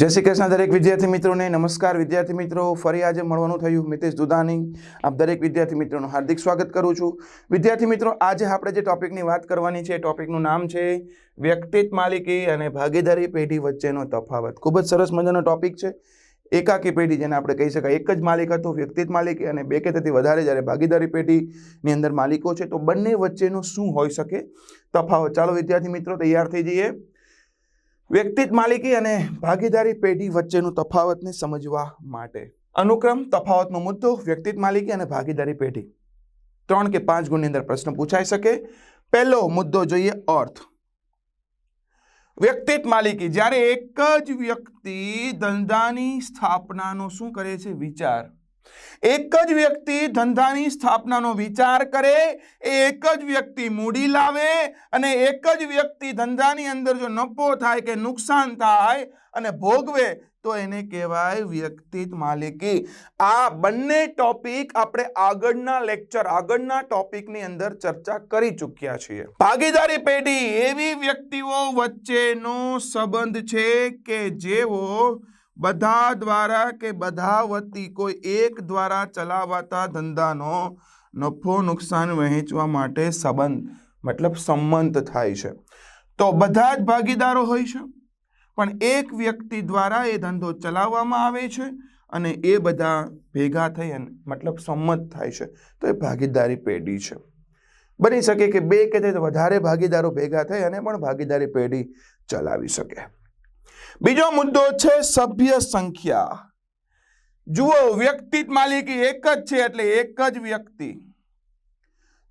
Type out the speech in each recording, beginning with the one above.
જય શ્રી કૃષ્ણ દરેક વિદ્યાર્થી મિત્રોને. નમસ્કાર વિદ્યાર્થી મિત્રો, ફરી આજે મળવાનું થયું મિતેશ દુધાની. આપ દરેક વિદ્યાર્થી મિત્રોનું હાર્દિક સ્વાગત કરું છું. વિદ્યાર્થી મિત્રો, આજે આપણે જે ટોપિકની વાત કરવાની છે ટોપિકનું નામ છે વ્યક્તિત્વ માલિકી અને ભાગીદારી પેઢી વચ્ચેનો તફાવત. ખૂબ જ સરસ મજાનો ટોપિક છે. એકાકી પેઢી જેને આપણે કહી શકાય, એક જ માલિક હતો વ્યક્તિત્વ માલિકી અને બે કે તેથી વધારે જ્યારે ભાગીદારી પેઢીની અંદર માલિકો છે, તો બંને વચ્ચેનું શું હોઈ શકે? તફાવત. ચાલો વિદ્યાર્થી મિત્રો, તૈયાર થઈ જઈએ. વ્યક્તિત્વ માલિકી અને ભાગીદારી પેઢી વચ્ચેનું તફાવતને સમજવા માટે. અનુક્રમ તફાવતનો મુદ્દો વ્યક્તિત માલિકી અને ભાગીદારી પેઢી. ત્રણ કે પાંચ ગુણની અંદર પ્રશ્ન પૂછાઈ શકે. પહેલો મુદ્દો જોઈએ અર્થ. વ્યક્તિત માલિકી જ્યારે એક જ વ્યક્તિ ધંધાની સ્થાપનાનો શું કરે છે? વિચાર. એક જ વ્યક્તિ ધંધાની સ્થાપનાનો વિચાર કરે, એ એક જ વ્યક્તિ મૂડી લાવે અને એક જ વ્યક્તિ ધંધાની અંદર જો નફો થાય કે નુકસાન થાય અને ભોગવે, તો એને કહેવાય વ્યક્તિત માલિકી. આ બંને ટોપિક આપણે આગળના લેક્ચર, આગળના ટોપિકની અંદર ચર્ચા કરી ચૂક્યા છીએ. ભાગીદારી પેઢી એવી વ્યક્તિઓ વચ્ચેનો સંબંધ છે કે જેઓ બધા દ્વારા કે બધા વતી કોઈ એક દ્વારા ચલાવાતા ધંધાનો નફો નુકસાન વહેંચવા માટે સંબંધ, મતલબ સંમત થાય છે. તો બધા જ ભાગીદારો હોય છે, પણ એક વ્યક્તિ દ્વારા એ ધંધો ચલાવવામાં આવે છે અને એ બધા ભેગા થઈ અને મતલબ સંમત થાય છે. તો એ ભાગીદારી પેઢી છે. બની શકે કે બે કે વધારે ભાગીદારો ભેગા થઈ અને પણ ભાગીદારી પેઢી ચલાવી શકે. બીજો મુદ્દો છે સભ્ય સંખ્યા. જુઓ, વ્યક્તિ માલિકી એક જ છે એટલે એક જ વ્યક્તિ.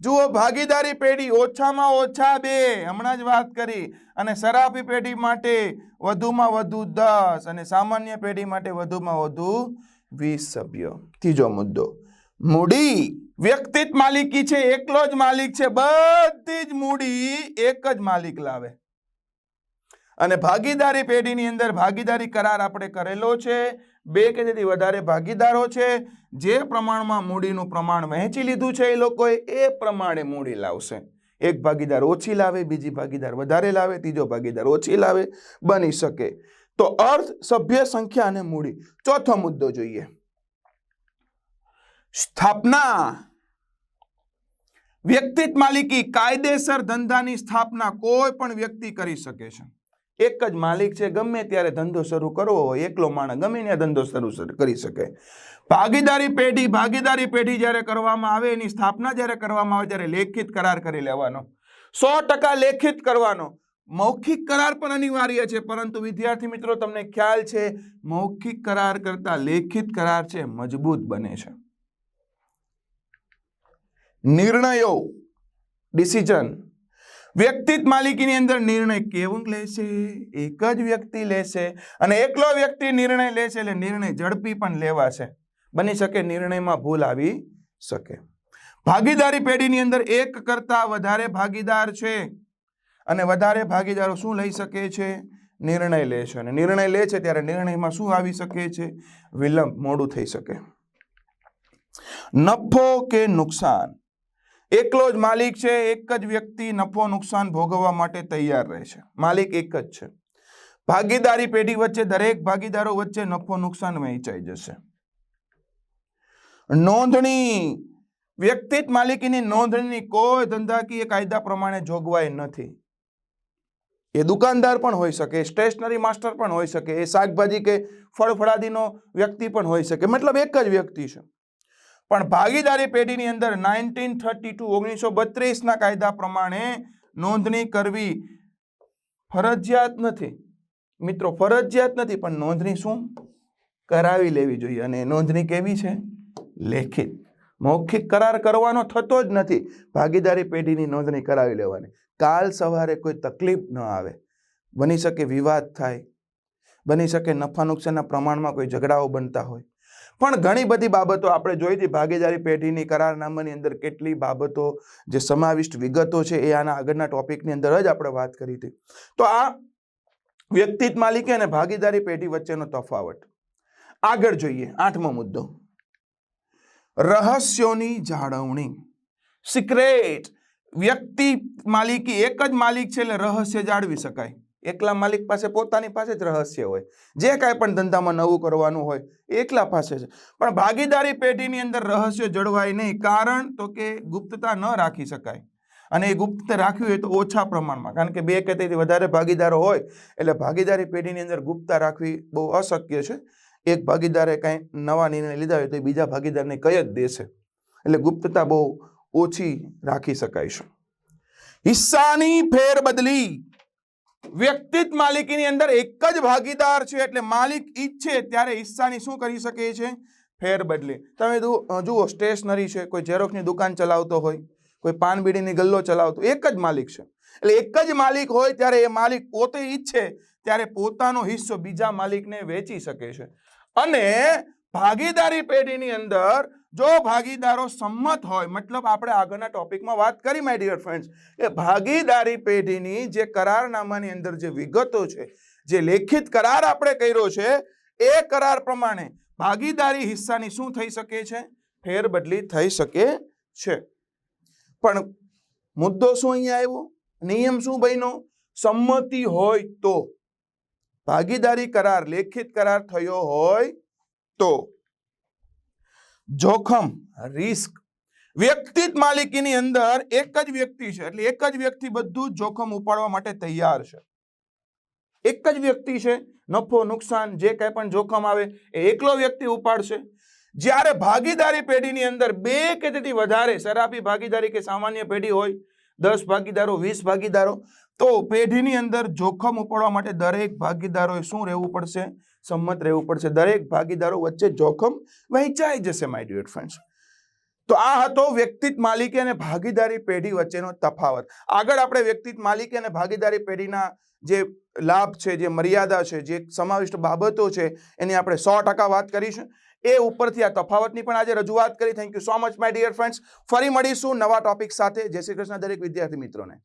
જુઓ, ભાગીદારી પેઢી ઓછામાં ઓછા બે, હમણાં જ વાત કરી. અને સરાફી પેઢી માટે વધુમાં વધુ દસ અને સામાન્ય પેઢી માટે વધુમાં વધુ વીસ સભ્યો. ત્રીજો મુદ્દો. મૂડી વ્યક્તિત્વ માલિકી છે, એકલો જ માલિક છે, બધી જ મૂડી એક જ માલિક લાવે. અને ભાગીદારી પેઢીની અંદર ભાગીદારી કરાર આપણે કરેલો છે. બે કે તેથી વધારે ભાગીદારો છે. જે પ્રમાણમાં મૂડીનું પ્રમાણ વહેંચી લીધું છે એ લોકોએ, એ પ્રમાણે મૂડી લાવશે. એક ભાગીદાર ઓછી લાવે, બીજી ભાગીદાર વધારે લાવે, ત્રીજો ભાગીદાર ઓછી લાવે, બની શકે. તો અર્થ સભ્ય સંખ્યા અને મૂડી. ચોથો મુદ્દો જોઈએ. સ્થાપના. વ્યક્તિત માલિકી કાયદેસર ધંધાની સ્થાપના કોઈ પણ વ્યક્તિ કરી શકે છે. એક જ માલિક છે, ગમે ત્યારે ધંધો શરૂ કરવો હોય, એકલો માણસ ગમે ત્યાં ધંધો શરૂ કરી શકે. ભાગીદારી પેઢી ભાગીદારી પેઢી જ્યારે કરવામાં આવે, એની સ્થાપના જ્યારે કરવામાં આવે, ત્યારે લેખિત કરાર કરી લેવાનો. સો ટકા લેખિત કરવાનો. મૌખિક કરાર પણ અનિવાર્ય છે, પરંતુ વિદ્યાર્થી મિત્રો, તમને ખ્યાલ છે, મૌખિક કરાર કરતા લેખિત કરાર છે, મજબૂત બને છે. નિર્ણયો, ડિસિઝન વ્યક્તિત્વ માલિકીની અંદર નિર્ણય કેવું લેશે? એક જ વ્યક્તિ લેશે અને એકલો વ્યક્તિ નિર્ણય લેશે એટલે નિર્ણય ઝડપી પણ લેવાશે. બની શકે નિર્ણયમાં ભૂલ આવી શકે. ભાગીદારી પેઢીની અંદર એક કરતા વધારે ભાગીદાર છે. અને વધારે ભાગીદારો શું લઈ શકે છે? નિર્ણય લે છે. અને નિર્ણય લે છે ત્યારે નિર્ણયમાં શું આવી શકે છે? વિલંબ મોડું થઈ શકે. નફો કે નુકસાન? એકલો જ માલિક છે, એક જ વ્યક્તિ નફો નુકસાન ભોગવવા માટે તૈયાર રહે છે. માલિક એક જ છે. ભાગીદારી પેઢી વચ્ચે દરેક ભાગીદારો વચ્ચે નફો નુકસાન વહેંચાઈ જશે. નોંધણી, વ્યક્તિત માલિકીની નોંધણીની કોઈ ધંધાકીય કાયદા પ્રમાણે જોગવાઈ નથી. એ દુકાનદાર પણ હોઈ શકે, સ્ટેશનરી માસ્ટર પણ હોઈ શકે, એ શાકભાજી કે ફળફળાદીનો વ્યક્તિ પણ હોઈ શકે. મતલબ એક જ વ્યક્તિ છે. પણ ભાગીદારી પેઢીની અંદર નાઇન્ટીન થર્ટી ટુ, ઓગણીસો બત્રીસના કાયદા પ્રમાણે નોંધણી કરવી ફરજિયાત નથી. મિત્રો, ફરજિયાત નથી, પણ નોંધણી શું? કરાવી લેવી જોઈએ. અને નોંધણી કેવી છે? લેખિત. મૌખિક કરાર કરવાનો થતો જ નથી ભાગીદારી પેઢીની નોંધણી કરાવી લેવાની. કાલ સવારે કોઈ તકલીફ ન આવે. બની શકે વિવાદ થાય. બની શકે નફા નુકસાનના પ્રમાણમાં કોઈ ઝઘડાઓ બનતા હોય. પણ ઘણી બધી બાબતો આપણે જોઈ હતી. ભાગીદારી પેઢીની કરારનામાની અંદર કેટલી બાબતો, જે સમાવિષ્ટ વિગતો છે એ આના આગળના ટોપિકની અંદર જ આપણે વાત કરી હતી. તો આ વ્યક્તિત માલિકી અને ભાગીદારી પેઢી વચ્ચેનો તફાવત. આગળ જોઈએ, આઠમો મુદ્દો. રહસ્યોની જાળવણી. સિક્રેટ વ્યક્તિ માલિકી એક જ માલિક છે એટલે રહસ્ય જાળવી શકાય. એકલા માલિક પાસે પોતાની પાસે જ રહસ્ય હોય. જે કાંઈ પણ ધંધામાં નવું કરવાનું હોય એકલા પાસે છે. પણ ભાગીદારી પેઢીની અંદર રહસ્ય જળવાય નહીં, કારણ તો કે ગુપ્તતા ન રાખી શકાય. અને એ ગુપ્ત રાખ્યું હોય તો ઓછા પ્રમાણમાં. કારણ કે બે કે તેથી વધારે ભાગીદારો હોય, એટલે ભાગીદારી પેઢીની અંદર ગુપ્તતા રાખવી બહુ અશક્ય છે. એક ભાગીદારે કાંઈ નવા નિર્ણય લીધા હોય તો બીજા ભાગીદારને કહી જ દેશે. એટલે ગુપ્તતા બહુ ઓછી રાખી શકાય છે. હિસ્સાની ફેરબદલી વ્યક્તિત માલિકીની અંદર એક જ ભાગીદાર છે એટલે માલિક ઈચ્છે ત્યારે હિસ્સાની શું કરી શકે છે? ફેરબદલી. તમે જુઓ, સ્ટેશનરી છે, કોઈ ઝેરોક્સની દુકાન ચલાવતો હોય, કોઈ પાનબીડીની ગલ્લો ચલાવતો એક જ માલિક છે. એટલે એક જ માલિક હોય ત્યારે એ માલિક પોતે ઈચ્છે ત્યારે પોતાનો હિસ્સો બીજા માલિકને વેચી શકે છે. અને ભાગીદારી પેઢીની અંદર જો ભાગીદારો સંમત હોય, મતલબ આપણે આગળના ટોપિકમાં વાત કરી માય ડિયર ફ્રેન્ડ્સ એ ભાગીદારી પેઢીની જે કરારનામાની અંદર જે વિગતો છે, જે લેખિત કરાર આપણે કર્યો છે, એ કરાર પ્રમાણે ભાગીદારી હિસ્સાની શું થઈ શકે છે? ફેરબદલી થઈ શકે છે. પણ મુદ્દો શું અહીંયા આવ્યો? નિયમ શું બન્યો? સંમતિ હોય તો. ભાગીદારી કરાર, લેખિત કરાર થયો હોય તો. જોખમ રિસ્ક વ્યક્તિત માલિકીની અંદર એક જ વ્યક્તિ છે, એટલે એક જ વ્યક્તિ બધું જોખમ ઉપાડવા માટે તૈયાર છે. એક જ વ્યક્તિ છે, નફો, નુકસાન, જે કંઈ પણ જોખમ આવે, એ એકલો વ્યક્તિ ઉપાડશે. જ્યારે ભાગીદારી પેઢીની અંદર બે કે તેથી વધારે શરાબી ભાગીદારી કે સામાન્ય પેઢી હોય, દસ ભાગીદારો, વીસ ભાગીદારો, તો પેઢીની અંદર જોખમ ઉપાડવા માટે દરેક ભાગીદારોએ શું રહેવું પડશે? સંમત રહેવું પડશે. દરેક ભાગીદારો વચ્ચે જોખમ વહેંચાઈ જશે માય ડિયર ફ્રેન્ડ્સ તો આ હતો વ્યક્તિત્વ માલિકી અને ભાગીદારી પેઢી વચ્ચેનો તફાવત. આગળ આપણે વ્યક્તિત્વ માલિકી અને ભાગીદારી પેઢીના જે લાભ છે, જે મર્યાદા છે, જે સમાવિષ્ટ બાબતો છે, એની આપણે સો ટકા વાત કરીશું. એ ઉપરથી આ તફાવતની પણ આજે રજૂઆત કરી. Thank you so much my dear friends ફરી મળીશું નવા ટોપિક સાથે. જય શ્રી કૃષ્ણ, દરેક વિદ્યાર્થી મિત્રોને.